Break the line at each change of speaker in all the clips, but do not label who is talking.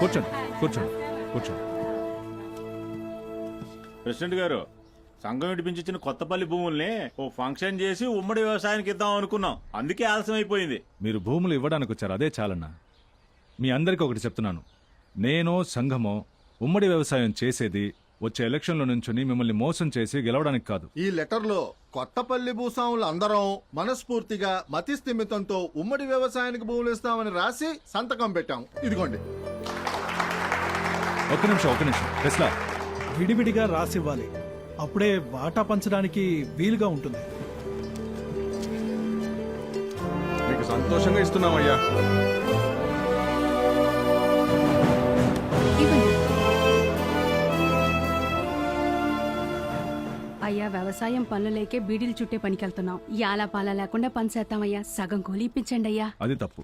కూర్చోండి కూర్చోండి కూర్చోండి.
ప్రెసిడెంట్ గారు సంఘం విడిపించిన కొత్తపల్లి భూముల్ని ఓ ఫంక్షన్ చేసి ఉమ్మడి వ్యవసాయానికి ఇద్దాం అనుకున్నాం. అందుకే ఆలస్యం అయిపోయింది.
మీరు భూములు ఇవ్వడానికి వచ్చారు అదే చాలన్నా. మీ అందరికీ ఒకటి చెప్తున్నాను. నేను సంఘమో ఉమ్మడి వ్యవసాయం చేసేది వచ్చే ఎలక్షన్లో నుంచుని మిమ్మల్ని మోసం చేసి గెలవడానికి కాదు.
ఈ లెటర్లో కొత్తపల్లి భూస్వాములు అందరం మనస్ఫూర్తిగా మతి స్థిమితంతో ఉమ్మడి వ్యవసాయానికి భూములు ఇస్తామని రాసి సంతకం పెట్టాం. ఇదిగోండి.
ఒక్క నిమిషం ఒక్క నిమిషం. టెస్లా.
విడివిడిగా రాసివ్వాలి. అప్పుడే వాటా పంచడానికి వీలుగా ఉంటుంది.
మీకు సంతోషంగా ఇస్తున్నామయ్యా.
అయ్యా వ్యవసాయం పనులేకే బీడీలు చుట్టే పనికెళ్తున్నాం. యాలా పాల లేకుండా పని చేస్తామయ్యా. సగం కూలి ఇప్పించండి అయ్యా.
అది తప్పు.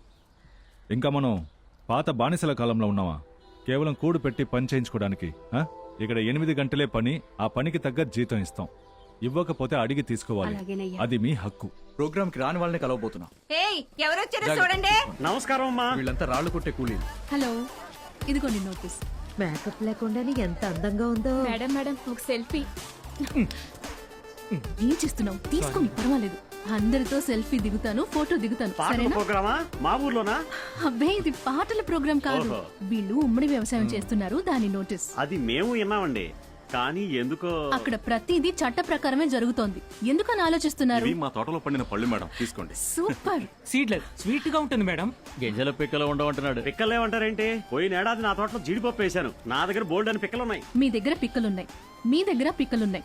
ఇంకా మనం పాత బానిసల కాలంలో ఉన్నామా? కేవలం కూడు పెట్టి పని చేయించుకోవడానికి ఆ? ఇక్కడ ఎనిమిది గంటలే పని ఆ పనికి తగ్గ జీతం ఇస్తాం. ఇవ్వకపోతే అడిగి తీసుకోవాలి. అది మీ హక్కు.
ప్రోగ్రామ్కి రాని వాళ్ళని కలవబోతున్నాం.
ఏయ్ ఎవరొచ్చారో చూడండి.
నమస్కారం అమ్మా.
వీళ్ళంతా రాళ్ళు కొట్టే కూలీలు.
హలో ఇదిగోండి నోటీస్.
మేకప్ లేకుండానే ఎంత అందంగా ఉందో.
మేడం మేడం ఒక సెల్ఫీ. ఏం చేస్తున్నావు? తీసుకోండి పర్వాలేదు. అందరితో సెల్ఫీ దిగుతాను ఫోటో దిగుతాను. సరేనా?
ప్రోగ్రామా? మా ఊర్లోనా?
అబ్బే ఇది పాటల ప్రోగ్రాం కాదు.
ఓహో.
వీళ్ళు ఉమ్మడి వ్యవసాయం చేస్తున్నారు దాని నోటీస్.
అది మేము విన్నామండి. కానీ ఎందుకో
అక్కడ ప్రతిదీ చట్ట ప్రకారమే జరుగుతోంది. ఎందుకని ఆలోచిస్తున్నారు?
మా తోటలో పండిన పళ్ళు మేడం. తీసుకోండి.
సూపర్.
సీడ్లెస్ స్వీట్గా ఉంటుంది మేడం.
గింజల పిక్కలు ఉండమంటున్నాడు పిక్కలు ఏమంటారేంటి? పోయిన ఏడాది నా తోటలో జీడిపప్పు వేశాను. నా దగ్గర బోల్డ్ అని పిక్కలు ఉన్నాయి
మీ దగ్గర పిక్కలున్నాయి. మీ దగ్గర పిక్కలున్నాయి.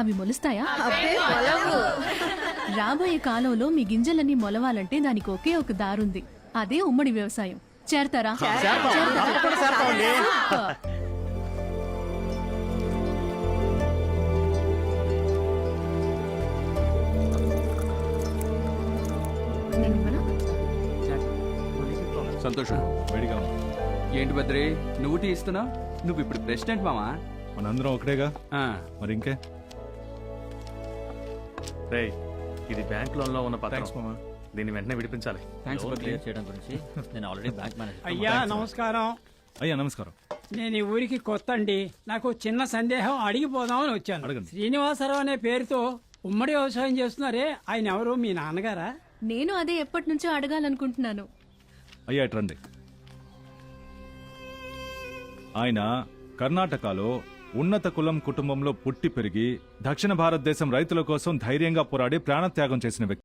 అవి మొలుస్తాయా? రాబోయే కాలంలో మీ గింజలన్నీ మొలవాలంటే దానికి ఒకే ఒక దారుంది. అదే ఉమ్మడి వ్యవసాయం. చేరతారా?
సంతోషం.
వేడిగా ఉంది.
ఏంటి బద్రి నువ్వు టీ ఇస్తున్నా నువ్వు ఇప్పుడు ప్రెసిడెంట్ మామా?
మనందరం ఒకటేగా? మరి ఇంకే
రేయ్ ఇది బ్యాంక్ లోన్లో ఉన్న పత్రం.
థ్యాంక్స్ మామా.
దీన్ని వెంటనే విడిపించాలి.
థ్యాంక్స్ బద్రి
చేయడం గురించి. నేను ఆల్రెడీ బ్యాంక్ మేనేజర్
అయ్యా నమస్కారం.
అయ్యా నమస్కారం.
నేను ఈ ఊరికి కొత్త అండి. నాకు చిన్న సందేహం అడిగిపోదామని వచ్చాను.
అడగండి.
శ్రీనివాసరావు అనే పేరుతో ఉమ్మడి వ్యవసాయం చేస్తున్నారే. ఆయన ఎవరు? మీ నాన్నగారా?
నేను అదే ఎప్పటి నుంచో అడగాలనుకుంటున్నాను.
అయ్యా ఇటు రండి. ఆయన కర్ణాటకలో ఉన్నత కులం కుటుంబంలో పుట్టి పెరిగి దక్షిణ భారతదేశం రైతుల కోసం ధైర్యంగా పోరాడి ప్రాణత్యాగం చేసిన వ్యక్తి.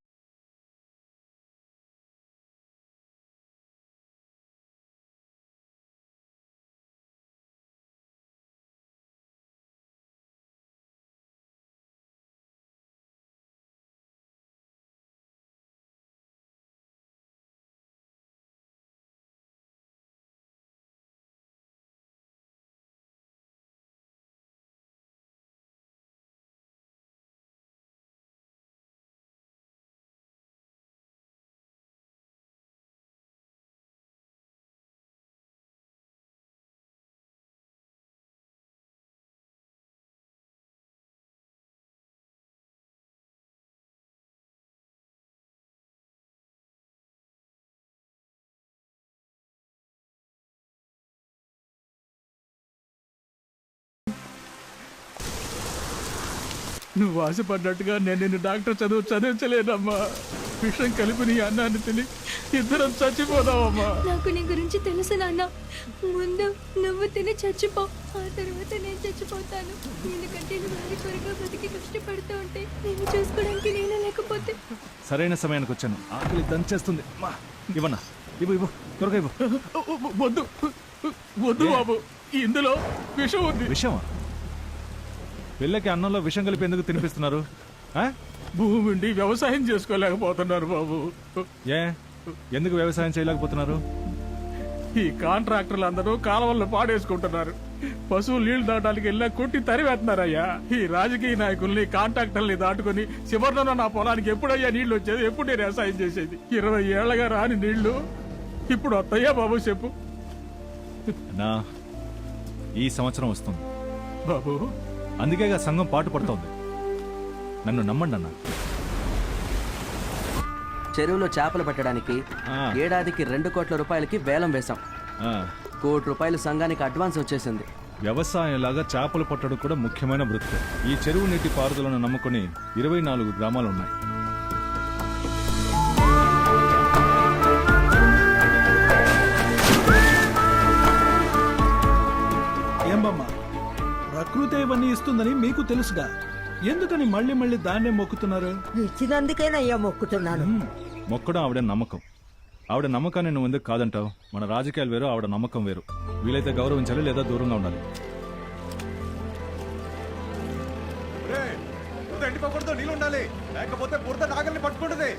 నువ్వు ఆశపడ్డట్టుగా నేను నిన్ను డాక్టర్ చదువు చదివించలేనమ్మా. విషం కలిపి నీ అన్నాన్ని తిని ఇద్దరం చచ్చిపోదామమ్మా.
నాకు నీ గురించి తెలుసు నాన్న. ముందు నువ్వు తిని చచ్చిపో. ఆ తర్వాత నేను చచ్చిపోతాను. ఎందుకంటే నువ్వు వారి కొరగా బతికి కష్టపడుతూ ఉంటే నేను చూసుకోవడానికి నేను లేకపోతే.
సరైన సమయానికి వచ్చాను. ఆకలి దంచేస్తుంది. మా, ఇవ్వన్నా ఇవ్వు ఇవ్వు. త్వరగా ఇవ్వు.
వద్దు. వద్దు బాబు. ఇందులో విషం ఉంది.
విషమా? పిల్లకి అన్నంలో విషం కలిపి ఎందుకు తినిపిస్తున్నారు?
భూమి ఉండి వ్యవసాయం చేసుకోలేకపోతున్నారు బాబు.
ఏ? ఎందుకు వ్యవసాయం చేయలేకపోతున్నారు?
ఈ కాంట్రాక్టర్లు అందరూ కాలువల్లో పాడేసుకుంటున్నారు. పశువులు నీళ్ళు దాటానికి వెళ్ళా కొట్టి తరివేస్తున్నారయ్యా. ఈ రాజకీయ నాయకుల్ని కాంట్రాక్టర్ని దాటుకుని చివరిలో నా పొలానికి ఎప్పుడయ్యా నీళ్ళు వచ్చేది? ఎప్పుడు నేను వ్యవసాయం చేసేది? ఇరవై ఏళ్ళగా రాని నీళ్ళు ఇప్పుడు వస్తాయా బాబు చెప్పు.
ఈ సంవత్సరం వస్తుంది.
బాబు
అందుకేగా సంఘం పాటు పడుతోంది. నన్ను నమ్మండి అన్న.
చెరువులో చేపలు పట్టడానికి. ఏడాదికి రెండు కోట్ల రూపాయలకి వేలం వేశాం. కోటి రూపాయలు సంఘానికి అడ్వాన్స్ వచ్చేసింది.
వ్యవసాయంలాగా చేపలు పట్టడం కూడా ముఖ్యమైన వృత్తి. ఈ చెరువు నీటి పారుదలను నమ్ముకుని ఇరవై నాలుగు గ్రామాలు ఉన్నాయి.
ప్రకృతి ఇవన్నీ ఇస్తుందని మీకు తెలుసుగా. ఎందుకని మళ్ళీ మళ్ళీ దాన్నే మొక్కుతున్నారు?
ఇచ్చినందుకేనయ్యా మొక్కుతున్నాను.
మొక్కడం ఆవిడ నమ్మకం. ఆవిడ నమ్మకాన్ని నువ్వు ఎందుకు కాదంటావు? మన రాజకీయాలు వేరు ఆవిడ నమ్మకం వేరు. వీలైతే గౌరవించాలి లేదా దూరంగా ఉండాలి.
ఎండిపోకూడదు నీళ్ళు ఉండాలి. లేకపోతే బురద నాగల్ని పట్టుకుంటుంది.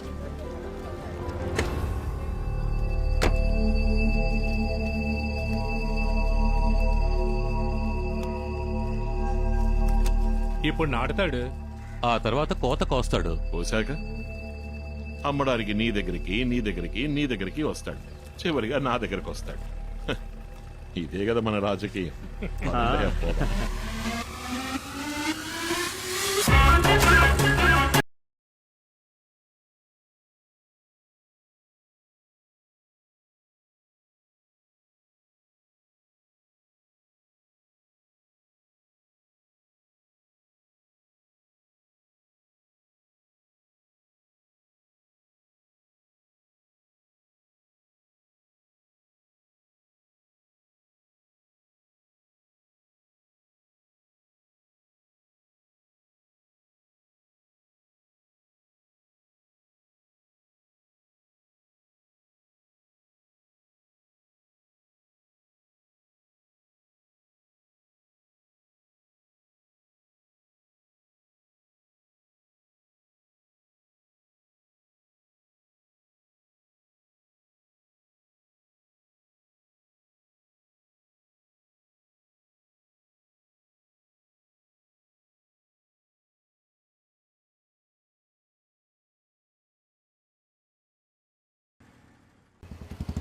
ఇప్పుడు నాటుతాడు.
ఆ తర్వాత కోత కోస్తాడు.
పోసాక అమ్మడానికి నీ దగ్గరికి నీ దగ్గరికి నీ దగ్గరికి వస్తాడు. చివరిగా నా దగ్గరికి వస్తాడు. ఇదే కదా మన రాజకీయం.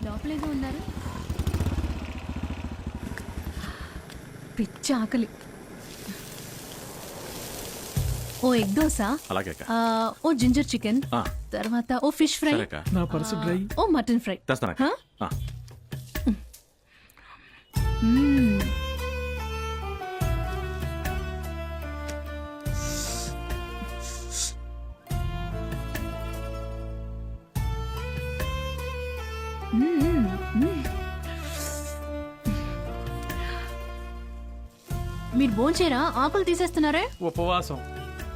లోపలేదో ఉన్నారు. పిచ్చి ఆకలి. ఓ ఎగ్
అలాగే అక్క.
ఆ, ఓ జింజర్ చికెన్
ఆ.
తర్వాత ఓ ఫిష్ ఫ్రై.
సరే అక్క.
నా పర్సు డ్రై.
ఓ మటన్ ఫ్రై?
ఆ.
మ్మ్. మీరు భోంచేరా? ఆకులు తీసేస్తున్నారే?
ఉపవాసం.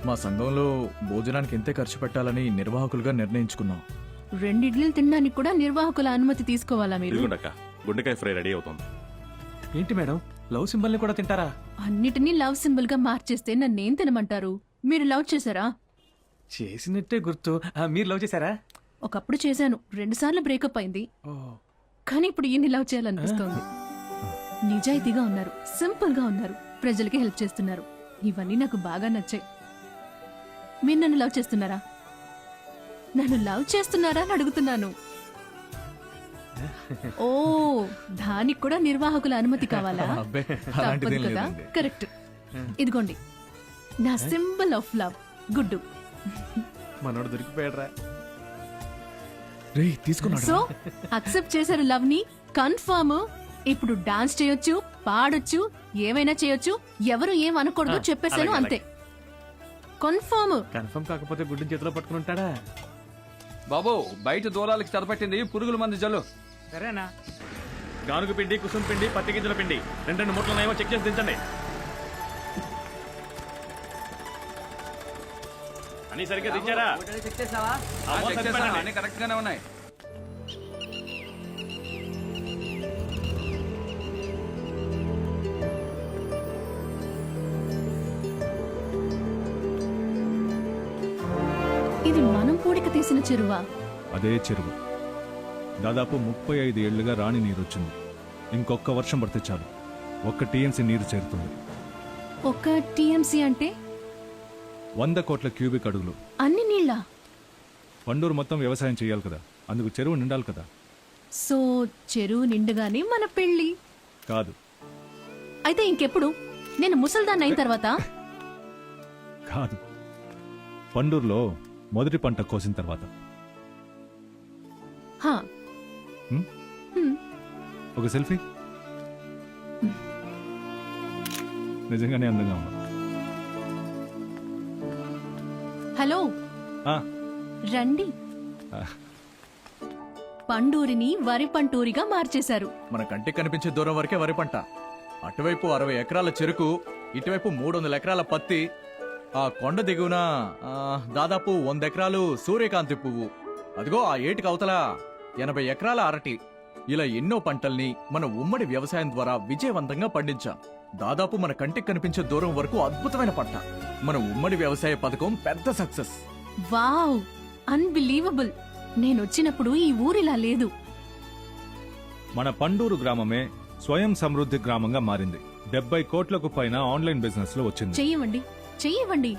మా సంఘంలో భోజనానికి ఎంతే ఖర్చు పెట్టాలని నిర్వాహకులుగా నిర్ణయించుకున్నాం.
రెండు ఇడ్లీలు తినడానికి కూడా నిర్వాహకుల అనుమతి తీసుకోవాలా మీరు?
ఇదిగోండక్క గుండెకాయ ఫ్రై రెడీ అవుతుంది.
ఏంటి మేడం? లవ్ సింబల్ని కూడా తింటారా?
అన్నిటినీ లవ్ సింబల్గా మార్చేస్తే నన్నేం తినమంటారు? మీరు లవ్ చేశారా?
చేసినట్టే గుర్తు. ఆ, మీరు లవ్ చేశారా?
ఒకప్పుడు చేశాను. రెండు సార్లు బ్రేకప్ అయింది. కానీ ఇప్పుడు ఈయన్ని లవ్ చేయాలనిపిస్తోంది. నిజాయితీగా ఉన్నారు. సింపుల్గా ఉన్నారు. ప్రజలకి హెల్ప్ చేస్తున్నారు. ఇవన్నీ నాకు బాగా నచ్చాయి. మీరు నన్ను లవ్ చేస్తున్నారా? నన్ను లవ్ చేస్తున్నారా అని అడుగుతున్నాను. ఓ దానికి కూడా నిర్వాహకుల అనుమతి కావాలా? తప్పదు కదా? కరెక్ట్. ఇదిగోండి. నా సింబల్ ఆఫ్ లవ్. గుడ్డు.
మనోడు దొరికిపోయాడరా. రే తీసుకున్నాడు.
సో అక్సెప్ట్ చేశారు లవ్ని కన్ఫర్మ్ ఇప్పుడు డాన్స్ చేయొచ్చు పాడొచ్చు ఏమైనా చేయొచ్చు ఎవరు ఏం అనకూడదు చెప్పేశాను అంతే. కన్ఫర్మ్
కన్ఫర్మ్ కాకపోతే గుడ్డు చేతిలో పట్టుకుని ఉంటాడా?
బాబు బయట దూలాలకి తలపట్టింది పురుగుల మందు జల్లు.
సరేనా?
గానుగ పిండి కుసుమ పిండి పత్తి గింజల పిండి. రెండు రెండు మూట్లనేమో చెక్ చేసి దించండి. అని సరిగ్గా దించారా
చెక్ చేసావా?
ఆ, మోతాదు
చెక్ చేశాను
పెట్టండి.
అన్ని కరెక్ట్ గానే ఉన్నాయి.
ఇది మనం పూడిక తీసిన చెరువా?
అదే చెరువు. దాదాపు ముప్పై ఐదు ఏళ్ళుగా రాణి నీరు వచ్చింది ఇంకొక వర్షం పడితే చాలు. ఒక్క టీఎంసీ నీరు చేరుతుంది.
ఒక టీఎంసీ అంటే?
వంద కోట్ల క్యూబిక్ అడుగులు.
అన్ని నీళ్ళ?
పండూరు మొత్తం వ్యవసాయం చేయాలి కదా. అందుకు చెరువు నిండాలి కదా.
సో చెరువు నిండుగానే మన పెళ్ళి.
కాదు.
అయితే ఇంకెప్పుడు? నేను ముసల్దాన్ని అయిన తర్వాత?
కాదు. పండూరులో మొదటి పంట కోసిన తర్వాత.
హా.
హ్మ్?
హ్మ్.
ఒక సెల్ఫీ? నిజంగానే అందంగా ఉన్నా.
రండి. పండూరిని వరి పంటూరిగా మార్చేశారు.
మన కంటికి కనిపించే దూరం వరకే వరి పంట. అటువైపు అరవై ఎకరాల చెరుకు ఇటువైపు మూడు వందల ఎకరాల పత్తి ఆ కొండ దిగువన దాదాపు వంద ఎకరాలు సూర్యకాంతి పువ్వు. అదిగో ఆ ఏటికి అవతల ఎనభై ఎకరాల అరటి. ఇలా ఎన్నో పంటల్ని మన ఉమ్మడి వ్యవసాయం ద్వారా విజయవంతంగా పండించాం. దాదాపు మన కంటికి కనిపించే దూరం వరకు అద్భుతమైన పంట. మన ఉమ్మడి వ్యవసాయ పథకం పెద్ద సక్సెస్.
వావ్ అన్బిలీవబుల్ నేనొచ్చినప్పుడు ఈ ఊరిలా లేదు.
మన పండూరు గ్రామమే స్వయం సమృద్ధి గ్రామంగా మారింది. డెబ్బై కోట్లకు పైన ఆన్లైన్ బిజినెస్లో వచ్చింది.
చెయ్యవండి చెయ్యవండి.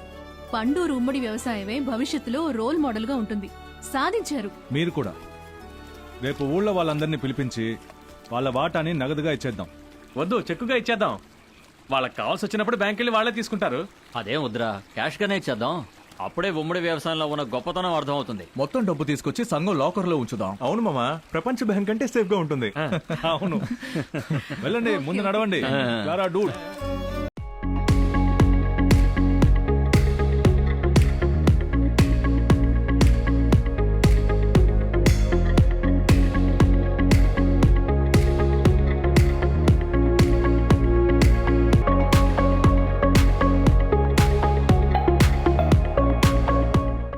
పండూరు ఉమ్మడి వ్యవసాయమే భవిష్యత్తులో రోల్ మోడల్గా ఉంటుంది. సాధించారు.
మీరు కూడా. రేపు ఊళ్ళో వాళ్ళందరినీ పిలిపించి వాళ్ళ వాటాని నగదుగా ఇచ్చేద్దాం.
వద్దు చెక్కుగా ఇచ్చేద్దాం. వాళ్ళకి కావాల్సి వచ్చినప్పుడు బ్యాంక్ వెళ్ళి వాళ్ళే తీసుకుంటారు.
అదేం వద్దురా క్యాష్ గానే ఇచ్చేద్దాం. అప్పుడే ఉమ్మడి వ్యవసాయంలో ఉన్న గొప్పతనం అర్థమవుతుంది.
మొత్తం డబ్బు తీసుకొచ్చి సంఘం లాకర్లో ఉంచుదాం.
అవును మామా ప్రపంచ బ్యాంక్ అంటే సేఫ్గా ఉంటుంది అవును. వెళ్ళండి ముందు నడవండి. Clara, dude.